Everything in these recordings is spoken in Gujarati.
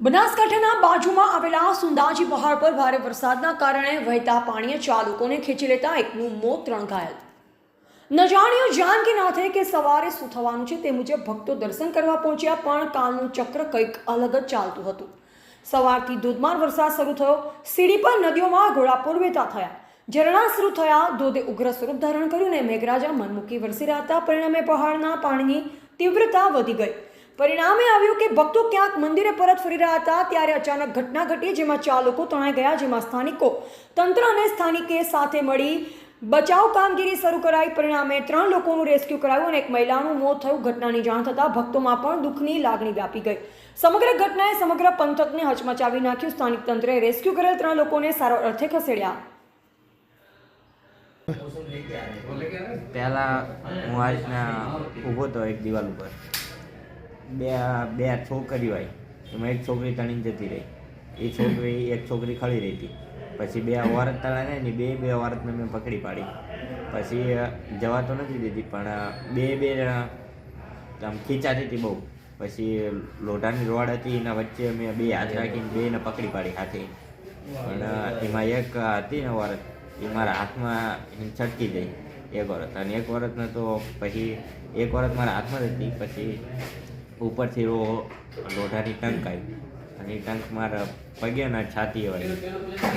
બનાસકાંઠાના બાજુમાં આવેલા સુંદાજી પહાડ પર ભારે વરસાદના કારણે વહેતા પાણીએ ચાલુકોને ખેંચી લેતા એકનું મોત ત્રણ ઘાયલ ન જાણ્યું જાન કે સવારે શું થવાનું છે તે મુજબ ભક્તો દર્શન કરવા પહોંચ્યા, પણ કાલનું ચક્ર કંઈક અલગ જ ચાલતું હતું. સવારથી ધોધમાર વરસાદ શરૂ થયો. સીડી પર નદીઓમાં ઘોડાપુર વહેતા થયા. ઝરણા શરૂ થયા. ધોધે ઉગ્ર સ્વરૂપ ધારણ કર્યું ને મેઘરાજા મનમુકી વરસી રહ્યા હતા. પરિણામે પહાડના પાણીની તીવ્રતા વધી ગઈ. પરિણામે આવ્યું કે ભક્તો ક્યાંક મંદિરે પરત ફરી રહ્યા હતા ત્યારે અચાનક ઘટના ઘટી જેમાં ચાર લોકો તણાઈ ગયા, જેમાં સ્થાનિકો તંત્ર અને સ્થાનિકે સાથે મળી બચાવ કામગીરી શરૂ કરાઈ. પરિણામે ત્રણ લોકોનું રેસ્ક્યુ કરાયું અને એક મહિલાનું મોત થયું. ઘટનાની જાણ થતાં ભક્તોમાં પણ દુઃખની લાગણી વ્યાપી ગઈ. સમગ્ર ઘટનાએ સમગ્ર પંથકને હચમચાવી નાખ્યું. સ્થાનિક તંત્રએ રેસ્ક્યુ કરેલ ત્રણ લોકોને સારો અર્થે ખસેડ્યા. પહેલાં હું આ ઊભો હતો એક દિવાલ ઉપર. બે બે છોકરીઓ આવી એમાં એક છોકરી તણીને જતી રહી. એ છોકરી, એક છોકરી ખડી રહી હતી. પછી બે ઓરત તળાને ને બે બે ઓરતને મેં પકડી પાડી. પછી જવા તો નથી દીધી, પણ બે બે આમ ખીચાતી હતી બહુ. પછી લોઢાની રોડ હતી, એના વચ્ચે મેં બે હાથ રાખીને બેને પકડી પાડી હાથે. પણ એમાં એક હતી ને ઓરત એ મારા હાથમાં છટકી ગઈ. એક વરત. અને એક વરતને તો પછી, એક વરત મારા હાથમાં જ હતી. પછી ઉપરથી રો લોઢાની ટંક આવી અને એ ટંક મારા પગે ના છાતી વાળી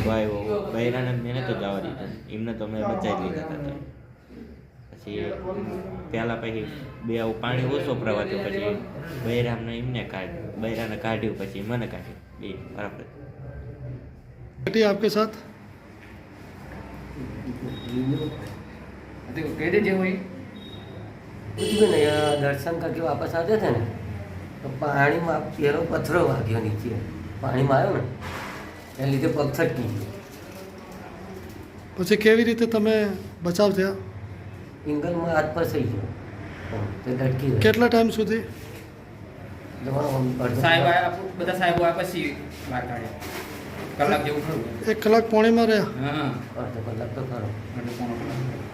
ભાઈ બૈરાને મેં તો જવા દીધા એમને તો મેં બચાવી લીધા હતા પછી પહેલાં પછી બે આવું પાણી ઓછો પ્રવાતો પછી બૈરામને એમને કાઢ્યું બૈરાને કાઢ્યું પછી મને કાઢ્યું બે બરાબર घटी आपके साथ देखो कह दीजिए वही कुछ भी नहीं यहाँ दर्शन करके वापस आते थे ना તો પાણીમાં પેરો પથ્થરો વાગ્યો નીચે. પાણીમાં આવ્યો ને એને લીધે પગ છટકી ગયો પછી કેવી રીતે તમે બચાવ થયા? ઇંગલમાં હાથ પર થઈ ગયો. તે ધટકી ગયો. કેટલા ટાઈમ સુધી? સાહેબ આયા બધા સાહેબો આવ્યા પછી બહાર કાઢ્યા. કલાક જેવું ખરું. એક કલાક પોણીમાં રહ્યા? હા. અડધો કલાક તો ખરો. પોણો કલાક.